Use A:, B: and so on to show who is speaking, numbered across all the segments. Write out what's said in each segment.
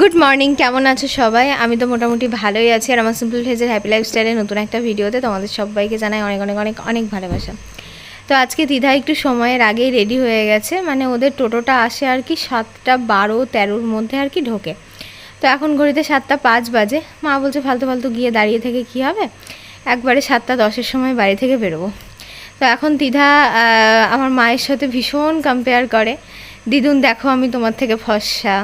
A: Good morning কেমন আছো সবাই? আমি তো মোটামুটি ভালোই আছি আর আমার সিম্পল ফেজের হ্যাপি লাইফস্টাইলের নতুন একটা ভিডিওতে তোমাদের সবাইকে জানাই অনেক অনেক অনেক অনেক ভালোবাসা। তো আজকে দিদা একটু সময়ের আগেই রেডি হয়ে গেছে মানে ওদের টোটোটা আসে আর কি সাতটা বারো তেরোর মধ্যে আর কি ঢোকে। তো এখন ঘড়িতে সাতটা পাঁচ বাজে মা বলছে ফালতু ফালতু গিয়ে দাঁড়িয়ে থেকে কী হবে? একবারে সাতটা দশের সময় বাড়ি থেকে বেরোবো। তো এখন আহ, আমার মায়ের সাথে ভীষণ কম্পেয়ার করে। দিদুন দেখো আমি তোমার থেকে ফর্সা।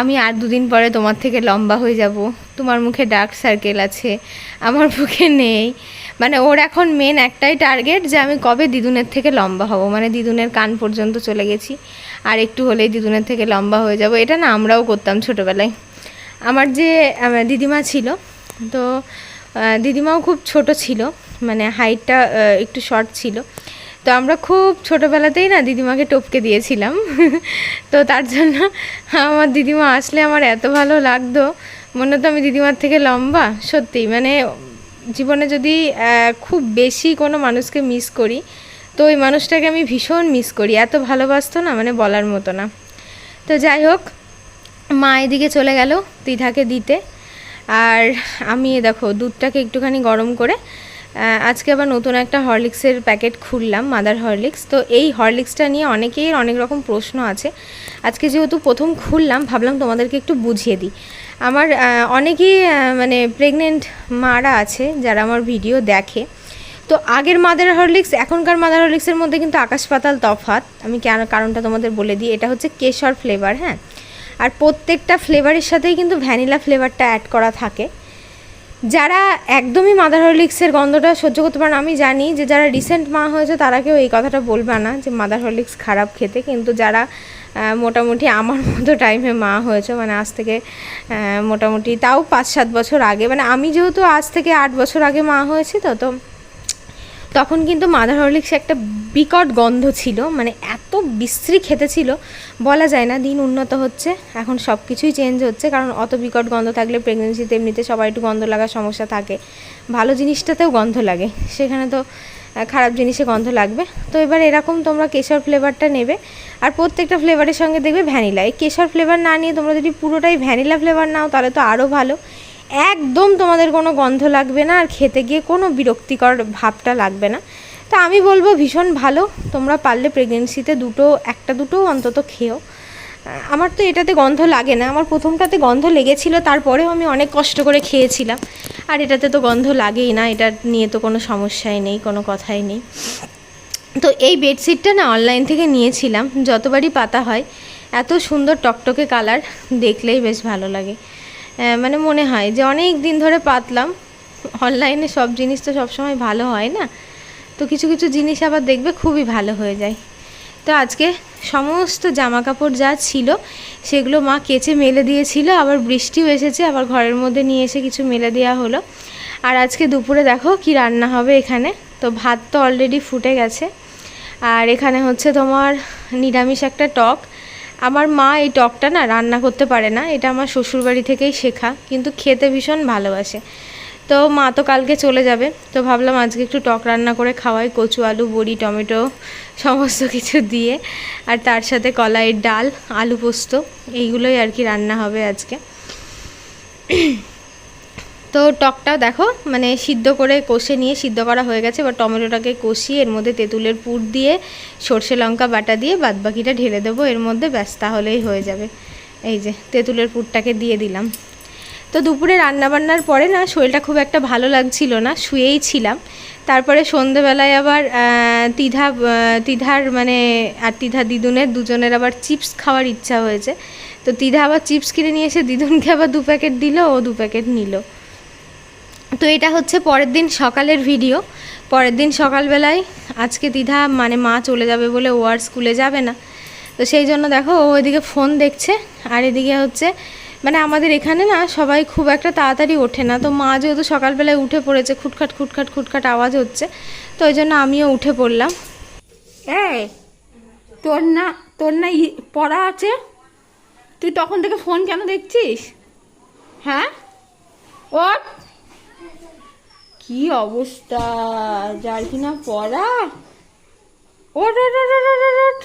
A: আমি আর দুদিন পরে তোমার থেকে লম্বা হয়ে যাব। তোমার মুখে ডার্ক সার্কেল আছে। আমার মুখে নেই। মানে ওর এখন মেন একটাই টার্গেট যে আমি কবে দিদুনের থেকে লম্বা হব। মানে দিদুনের কান পর্যন্ত চলে গেছি। আর একটু হলেই দিদুনের থেকে লম্বা হয়ে যাব। এটা না আমরাও করতাম ছোটোবেলায়। আমার যে দিদিমা ছিল, তো দিদিমাও খুব ছোট ছিল। মানে হাইটটা একটু শর্ট ছিল। তো আমরা খুব ছোটোবেলাতেই না দিদিমাকে টপকে দিয়েছিলাম। তো তার জন্য আমার দিদিমা আসলে আমার এত ভালো লাগতো। মনে হতো আমি দিদিমার থেকে লম্বা, সত্যি। মানে জীবনে যদি খুব বেশি কোনো মানুষকে মিস করি, তো ওই মানুষটাকে আমি ভীষণ মিস করি। এত ভালোবাসতো না মানে বলার মতো না। তো যাই হোক, মা এদিকে চলে গেল দিদাকে দিতে। আর আমি দেখো দুধটাকে একটুখানি গরম করে আজকে আবার নতুন একটা হরলিক্সের প্যাকেট খুললাম মাদার হরলিক্স তো এই হরলিক্সটা নিয়ে অনেকেই অনেক রকম প্রশ্ন আছে। আজকে যেহেতু প্রথম খুললাম, ভাবলাম তোমাদেরকে একটু বুঝিয়ে দিই। আমার অনেকেই মানে প্রেগনেন্ট মারা আছে, যারা আমার ভিডিও দেখে। তো আগের মাদার হরলিক্স এখনকার মাদার হরলিক্সের মধ্যে কিন্তু আকাশ পাতাল তফাৎ। আমি কেন, কারণটা তোমাদের বলে দিই, এটা হচ্ছে কেশর ফ্লেভার হ্যাঁ? আর প্রত্যেকটা ফ্লেভারের সাথেই কিন্তু ভ্যানিলা ফ্লেভারটা অ্যাড করা থাকে। যারা একদমই মাদার হরলিক্সের গন্ধটা সহ্য করতে পারে না, আমি জানি যে যারা রিসেন্ট মা হয়েছে, তারা কেউ এই কথাটা বলবে না যে মাদার হরলিক্স খারাপ খেতে, কিন্তু যারা মোটামুটি আমার মতো টাইমে মা হয়েছে মানে আজ থেকে মোটামুটি তাও পাঁচ সাত বছর আগে মানে আমি যেহেতু আজ থেকে আট বছর আগে মা হয়েছি তো তো তখন কিন্তু মাদার হরলিক্স একটা বিকট গন্ধ ছিল মানে এত বিশ্রী খেতে ছিল, বলা যায় না, দিন উন্নত হচ্ছে, এখন সব কিছুই চেঞ্জ হচ্ছে, কারণ অত বিকট গন্ধ থাকলে প্রেগনেন্সিতে এমনিতে সবার একটু গন্ধ লাগার সমস্যা থাকে। ভালো জিনিসটাতেও গন্ধ লাগে, সেখানে তো খারাপ জিনিসে গন্ধ লাগবে। তো এবার এরকম তোমরা কেশর ফ্লেভারটা নেবে, আর প্রত্যেকটা ফ্লেভারের সঙ্গে দেখবে ভ্যানিলা এই কেশর ফ্লেভার না নিয়ে তোমরা যদি পুরোটাই ভ্যানিলা ফ্লেভার নাও, তাহলে তো আরও ভালো। একদম তোমাদের কোনো গন্ধ লাগবে না আর খেতে গিয়ে কোনো বিরক্তিকর ভাবটা লাগবে না। তা আমি বলব ভীষণ ভালো, তোমরা পারলে প্রেগনেন্সিতে দুটো, একটা দুটো অন্তত খেও। আমার তো এটাতে গন্ধ লাগে না, আমার প্রথমটাতে গন্ধ লেগেছিল, তারপরেও আমি অনেক কষ্ট করে খেয়েছিলাম। আর এটাতে তো গন্ধ লাগেই না, এটা নিয়ে তো কোনো সমস্যাই নেই, কোনো কথাই নেই। তো এই বেডশিটটা না অনলাইন থেকে নিয়েছিলাম, যতবারই পাতা হয়, এত সুন্দর টকটকে কালার দেখলেই বেশ ভালো লাগে। মানে মনে হয় যে অনেক দিন ধরে পাতলাম। অনলাইনে সব জিনিস তো সবসময় ভালো হয় না। তো কিছু কিছু জিনিস আবার দেখবে খুবই ভালো হয়ে যায়। তো আজকে সমস্ত জামা কাপড় যা ছিল, সেগুলো মা কেচে মেলে দিয়েছিল। আবার বৃষ্টিও এসেছে, আবার ঘরের মধ্যে নিয়ে এসে কিছু মেলে দেওয়া হলো। আর আজকে দুপুরে দেখো কি রান্না হবে এখানে। তো ভাত তো অলরেডি ফুটে গেছে। আর এখানে হচ্ছে তোমার নিরামিষ একটা টক। আমার মা এই টকটা না রান্না করতে পারে না, এটা আমার শ্বশুরবাড়ি থেকেই শেখা, কিন্তু খেতে ভীষণ ভালোবাসে। তো মা তো কালকে চলে যাবে, তো ভাবলাম আজকে একটু টক রান্না করে খাওয়াই, কচু আলু, বড়ি, টমেটো সমস্ত কিছু দিয়ে, আর তার সাথে কলাইয়ের ডাল, আলু পোস্ত, এইগুলোই আর কি রান্না হবে আজকে। তো টকটা দেখো মানে সিদ্ধ করে কষে নিয়ে সিদ্ধ করা হয়ে গেছে। এবার টমেটোটাকে কষিয়ে এর মধ্যে তেঁতুলের পুর দিয়ে, সর্ষে লঙ্কা বাটা দিয়ে বাদবাকিটা ঢেলে দেবো। এর মধ্যে ব্যাস, তাহলেই হয়ে যাবে। এই যে, তেঁতুলের পুরটাকে দিয়ে দিলাম। তো দুপুরে রান্নাবান্নার পরে না, শরীরটা খুব একটা ভালো লাগছিল না, শুয়েই ছিলাম। তারপরে সন্ধেবেলায় আবার তিধা তিধার মানে আর তিধা দিদুনের দুজনের আবার চিপস খাওয়ার ইচ্ছা হয়েছে। তো তিধা আবার চিপস কিনে নিয়ে এসে দিদুনকে আবার দু প্যাকেট দিল, ও দু প্যাকেট নিল। তো এটা হচ্ছে পরের দিন সকালের ভিডিও পরের দিন সকালবেলায় আজকে দ্বিধা মানে মা চলে যাবে বলে ও আর স্কুলে যাবে না। তো সেই জন্য দেখো ও এদিকে ফোন দেখছে আর এদিকে হচ্ছে মানে আমাদের এখানে না সবাই খুব একটা তাড়াতাড়ি ওঠে না। তো মা যেহেতু সকালবেলায় উঠে পড়েছে, খুটখাট খুটখাট খুটখাট আওয়াজ হচ্ছে, তো ওই জন্য আমিও উঠে পড়লাম।
B: এই, তোর না তোর না পড়া আছে? তুই তখন থেকে ফোন কেন দেখছিস? হ্যাঁ? ওর কি অবস্থা? যার কিনা পড়া? ওট ওট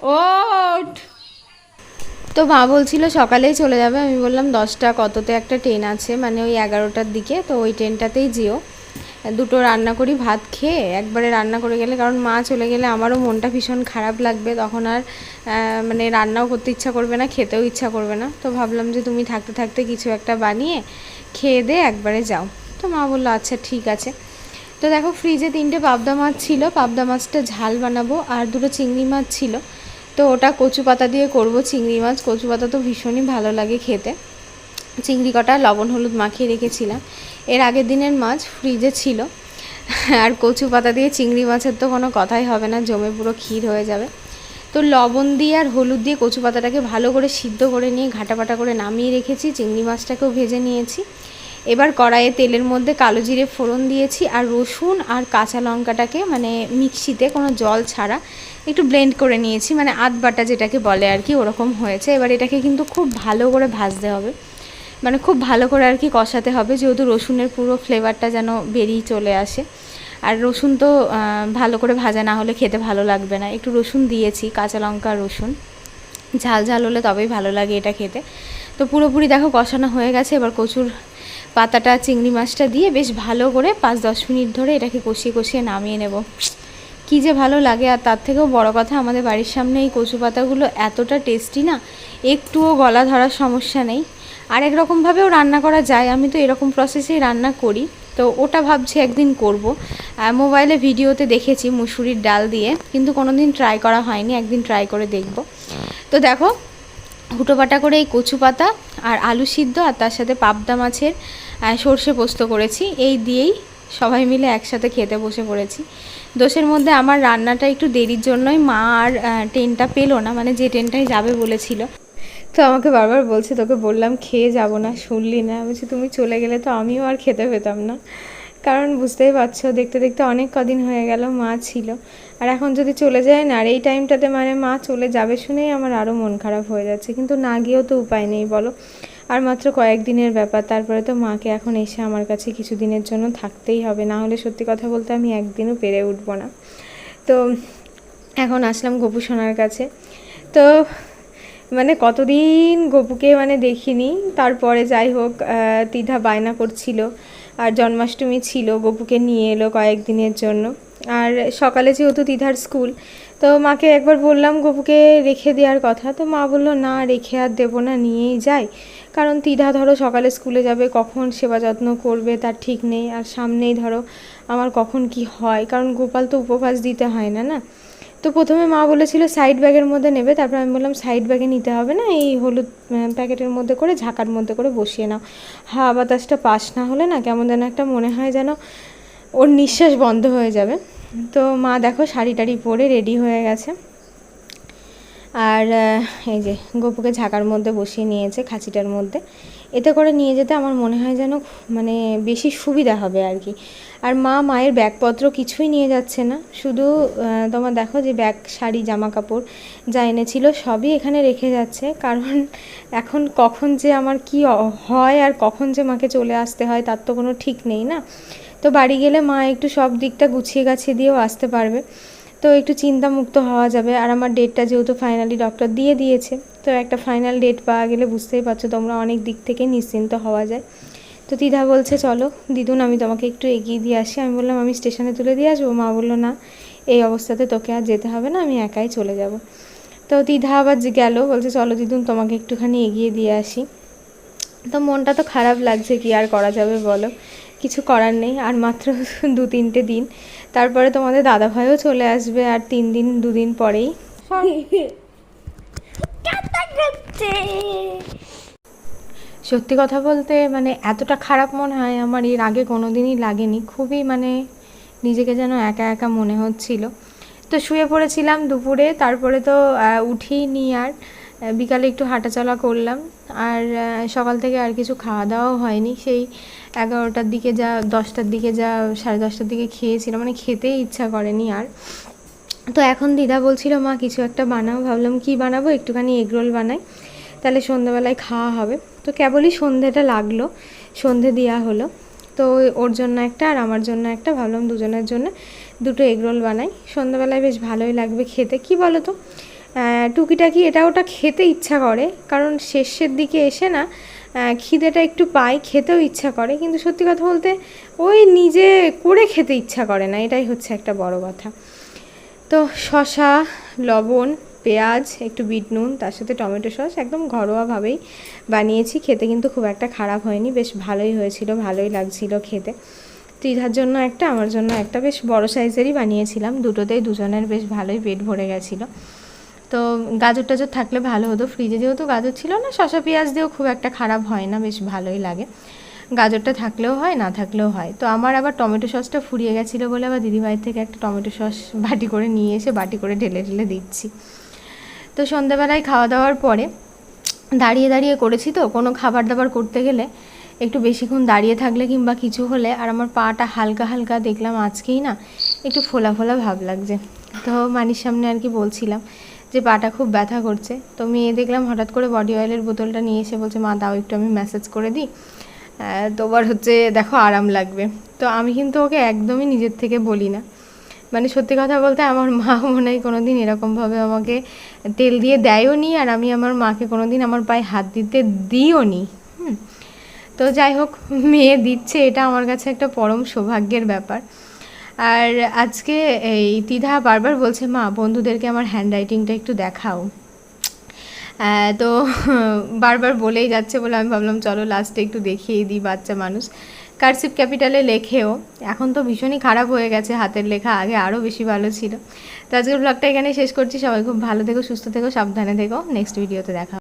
B: ওট
A: তো মা বলছিল সকালেই চলে যাবে। আমি বললাম, দশটা কততে একটা ট্রেন আছে? মানে ওই এগারোটার দিকে। তো ওই ট্রেনটাতেই যেও। দুটো রান্না করি, ভাত খেয়ে একবারে রান্না করে গেলে। কারণ মা চলে গেলে আমারও মনটা ভীষণ খারাপ লাগবে। তখন আর মানে রান্নাও করতে ইচ্ছা করবে না, খেতেও ইচ্ছা করবে না। তো ভাবলাম যে তুমি থাকতে থাকতে কিছু একটা বানিয়ে খেয়ে দে, একবারে যাও। তো মা বলল আচ্ছা ঠিক আছে। তো দেখো, ফ্রিজে তিনটে পাবদা মাছ ছিল। পাবদা মাছটা ঝাল বানাবো, আর দুটো চিংড়ি মাছ ছিল। তো ওটা কচু পাতা দিয়ে করব চিংড়ি মাছ। কচু পাতা তো ভীষণই ভালো লাগে খেতে। চিংড়ি কটা লবণ হলুদ মাখিয়ে রেখেছিলাম। এর আগের দিনের মাছ ফ্রিজে ছিল। আর কচু পাতা দিয়ে চিংড়ি মাছের তো কোনো কথাই হবে না, জমে পুরো ক্ষীর হয়ে যাবে। তো লবণ দিয়ে আর হলুদ দিয়ে কচু পাতাটাকে ভালো করে সিদ্ধ করে নিয়ে ঘাটাপাটা করে নামিয়ে রেখেছি। চিংড়ি মাছটাকেও ভেজে নিয়েছি। এবার কড়াইয়ে তেলের মধ্যে কালো জিরে ফোড়ন দিয়েছি আর রসুন আর কাঁচা লঙ্কাটাকে মানে মিক্সিতে কোনো জল ছাড়া একটু ব্লেন্ড করে নিয়েছি মানে আধ বাটা যেটাকে বলে আর কি ওরকম হয়েছে। এবার এটাকে কিন্তু খুব ভালো করে ভাজতে হবে মানে খুব ভালো করে আর কি কষাতে হবে যেহেতু রসুনের পুরো ফ্লেভারটা যেন বেরিয়ে চলে আসে। আর রসুন তো ভালো করে ভাজা না হলে খেতে ভালো লাগবে না। একটু রসুন দিয়েছি, কাঁচা লঙ্কা, রসুন। ঝাল ঝাল হলে তবেই ভালো লাগে এটা খেতে। তো পুরোপুরি দেখো কষানো হয়ে গেছে, এবার কচুর পাতাটা, চিংড়ি মাছটা দিয়ে বেশ ভালো করে পাঁচ দশ মিনিট ধরে এটাকে কষিয়ে কষিয়ে নামিয়ে নেব। কী যে ভালো লাগে, আর তার থেকেও বড় কথা, আমাদের বাড়ির সামনে এই কচু পাতাগুলো এতটা টেস্টি না, একটুও গলা ধরার সমস্যা নেই। আর এক রকমভাবেও রান্না করা যায়, আমি তো এরকম প্রসেসেই রান্না করি। তো ওটা ভাবছি একদিন করব। মোবাইলে ভিডিওতে দেখেছি মুসুরির ডাল দিয়ে, কিন্তু কোনো দিন ট্রাই করা হয়নি, একদিন ট্রাই করে দেখব। তো দেখো, হুটোপাটা করে এই কচু পাতা আর আলু সিদ্ধ, আর তার সাথে পাবদা মাছের সর্ষে পোস্ত করেছি। এই দিয়েই সবাই মিলে একসাথে খেতে বসে পড়েছি। দোষের মধ্যে আমার রান্নাটা একটু দেরির জন্যই মা আর ট্রেনটা পেল না মানে যে ট্রেনটাই যাবে বলেছিল। তো আমাকে বারবার বলছে, তোকে বললাম খেয়ে যাব না, শুনলি না। বলছি, তুমি চলে গেলে তো আমিও আর খেতে পেতাম না। কারণ বুঝতেই পারছ, দেখতে দেখতে অনেক কদিন হয়ে গেল, মা ছিল। আর এখন যদি চলে যায় না, আর এই টাইমটাতে মানে মা চলে যাবে শুনেই আমার আরও মন খারাপ হয়ে যাচ্ছে। কিন্তু না গিয়েও তো উপায় নেই, বলো। আর মাত্র কয়েকদিনের ব্যাপার, তারপরে তো মাকে এখন এসে আমার কাছে কিছু দিনের জন্য থাকতেই হবে। না হলে সত্যি কথা বলতে আমি একদিনও পেরে উঠবো না। তো এখন আসলাম গোপু সোনার কাছে। তো মানে কতদিন গপুকে মানে দেখিনি, তারপরে যাই হোক তিধা বায়না করছিল আর জন্মাষ্টমী ছিল, গপুকে নিয়ে এলো কয়েকদিনের জন্য। আর সকালে যেহেতু তিধার স্কুল তো মাকে একবার বললাম, গপুকে রেখে দেওয়ার কথা। তো মা বলল, না, রেখে আর দেবো না, নিয়েই যাই। কারণ তিধা ধরো সকালে স্কুলে যাবে, কখন সেবা যত্ন করবে তার ঠিক নেই। আর সামনেই ধরো আমার কখন কি হয়, কারণ গোপাল তো উপবাস দিতে হয় না না? তো প্রথমে মা বলেছিল, সাইড ব্যাগের মধ্যে নেবে। তারপর আমি বললাম, সাইড ব্যাগে নিতে হবে না, এই হলুদ প্যাকেটের মধ্যে করে, ঝাঁকার মধ্যে করে বসিয়ে নাও। হাওয়া বাতাসটা পাস না হলে না কেমন যেন একটা মনে হয় যেন ওর নিঃশ্বাস বন্ধ হয়ে যাবে। তো মা দেখো শাড়ি টাড়ি পরে রেডি হয়ে গেছে। আর এই যে গোপুকে ঝাঁকার মধ্যে বসিয়ে নিয়েছে খাঁচিটার মধ্যে। এতে করে নিয়ে যেতে আমার মনে হয় যেন মানে বেশি সুবিধা হবে আর কি। আর মা মায়ের ব্যাগপত্র কিছুই নিয়ে যাচ্ছে না। শুধু তোমার দেখো যে ব্যাগ, শাড়ি জামা কাপড় যা এনেছিল সবই এখানে রেখে যাচ্ছে। কারণ এখন কখন যে আমার কি হয় আর কখন যে মাকে চলে আসতে হয় তার তো কোনো ঠিক নেই না। তো বাড়ি গেলে মা একটু সব দিকটা গুছিয়ে গাছিয়ে দিয়েও আসতে পারবে। তো একটু চিন্তামুক্ত হওয়া যাবে। আর আমার ডেটটা যেহেতু ফাইনালি ডক্টর দিয়ে দিয়েছে, তো একটা ফাইনাল ডেট পাওয়া গেলে বুঝতেই পারছ তোমরা অনেক দিক থেকে নিশ্চিন্ত হওয়া যায়। তো দিদা বলছে, চলো দিদুন, আমি তোমাকে একটু এগিয়ে দিয়ে আসি। আমি বললাম, আমি স্টেশনে তুলে দিয়ে আসব? মা বলল, না, এই অবস্থাতে তোকে আর যেতে হবে না, আমি একাই চলে যাব। তো দিদা আবার গেল, বলছে, চলো দিদুন, তোমাকে একটুখানি এগিয়ে দিয়ে আসি। তো মনটা তো খারাপ লাগছে, কি আর করা যাবে বলো? কিছু করার নেই, আর মাত্র দু তিনটে দিন। তারপরে তোমাদের দাদাভাইও চলে আসবে, আর তিন দিন দুদিন পরেই। সত্যি কথা বলতে মানে এতটা খারাপ মনে হয় আমার, এর আগে কোনো দিনই লাগেনি। খুবই মানে নিজেকে যেন একা একা মনে হচ্ছিল। তো শুয়ে পড়েছিলাম দুপুরে, তারপরে তো উঠিনি আর বিকালে একটু হাঁটাচলা করলাম। আর সকাল থেকে আর কিছু খাওয়া দাওয়াও হয়নি। সেই এগারোটার দিকে যা, দশটার দিকে যা, সাড়ে দশটার দিকে খেয়েছিলাম। মানে খেতেই ইচ্ছা করেনি আর। তো এখন দিদা বলছিল, মা, কিছু একটা বানাও। ভাবলাম, কি বানাবো? একটুখানি এগরোল বানাই। তাহলে সন্ধ্যাবেলায় খাওয়া হবে। তো কেবলই সন্ধেটা লাগল। সন্ধে দেওয়া হলো। তো ওর জন্য একটা আর আমার জন্য একটা। ভাবলাম দুজনের জন্য দুটো এগরোল বানাই। সন্ধ্যাবেলায় বেশ ভালোই লাগবে খেতে। কি বলো তো টুকিটাকি, এটা ওটা খেতে ইচ্ছা করে, কারণ শেষের দিকে এসে না খিদেটা একটু পাই, খেতেও ইচ্ছা করে, কিন্তু সত্যি কথা বলতে ওই নিজে করে খেতে ইচ্ছা করে না, এটাই হচ্ছে একটা বড় কথা। তো শশা লবণ, পেঁয়াজ, একটু বিট নুন, তার সাথে টমেটো সস, একদম ঘরোয়াভাবেই বানিয়েছি, খেতে কিন্তু খুব একটা খারাপ হয়নি, বেশ ভালোই হয়েছিল, ভালোই লাগছিল খেতে। ত্রিধার জন্য একটা, আমার জন্য একটা, বেশ বড় সাইজেরই বানিয়েছিলাম, দুটোতেই দুজনের বেশ ভালোই পেট ভরে গেছিল। তো গাজর টাজর থাকলে ভালো হতো। ফ্রিজে যেহেতু গাজর ছিল না শশা পেঁয়াজ দিয়েও খুব একটা খারাপ হয় না, বেশ ভালোই লাগে। গাজরটা থাকলেও হয়, না থাকলেও হয়। তো আমার আবার টমেটো সসটা ফুরিয়ে গেছিল বলে আবার দিদিভাইয়ের থেকে একটা টমেটো সস বাটি করে নিয়ে এসে বাটি করে ঢেলে ঢেলে দিচ্ছি। তো সন্ধ্যাবেলায় খাওয়া দাওয়ার পরে দাঁড়িয়ে দাঁড়িয়ে করেছি তো, কোনো খাবার দাবার করতে গেলে একটু বেশিক্ষণ দাঁড়িয়ে থাকলে কিংবা কিছু হলে আর আমার পাটা হালকা হালকা দেখলাম আজকেই না, একটু ফোলা ফোলা ভাব লাগছে। তো মানির সামনে আর কি বলছিলাম যে পাটা খুব ব্যথা করছে। তো মেয়ে দেখলাম হঠাৎ করে বডি অয়েলের বোতলটা নিয়ে এসে বলছে, মা, দাও একটু আমি মেসেজ করে দিই। তোমার হচ্ছে, দেখো, আরাম লাগবে। তো আমি কিন্তু ওকে একদমই নিজের থেকে বলি না। মানে সত্যি কথা বলতে আমার মা মনে হয় কোনো দিন এরকমভাবে আমাকে তেল দিয়ে দেয়ও নি, আর আমি আমার মাকে কোনো দিন আমার পায়ে হাত দিতে দিও নি। হুম। তো যাই হোক, মেয়ে দিচ্ছে, এটা আমার কাছে একটা পরম সৌভাগ্যের ব্যাপার। আর আজকে এই তিধা বারবার বলছে, মা, বন্ধুদেরকে আমার হ্যান্ড রাইটিংটা একটু দেখাও। তো বারবার বলেই যাচ্ছে বলে আমি ভাবলাম, চলো লাস্টে একটু দেখিয়ে দিই বাচ্চা মানুষ। কারসিপ ক্যাপিটালে লেখেও, এখন তো ভীষণই খারাপ হয়ে গেছে, হাতের লেখা আগে আরও বেশি ভালো ছিল। তো আজকের ব্লগটা এখানে শেষ করছি। সবাই খুব ভালো থেকো, সুস্থ থেকো, সাবধানে থেকো। নেক্সট ভিডিওতে দেখা।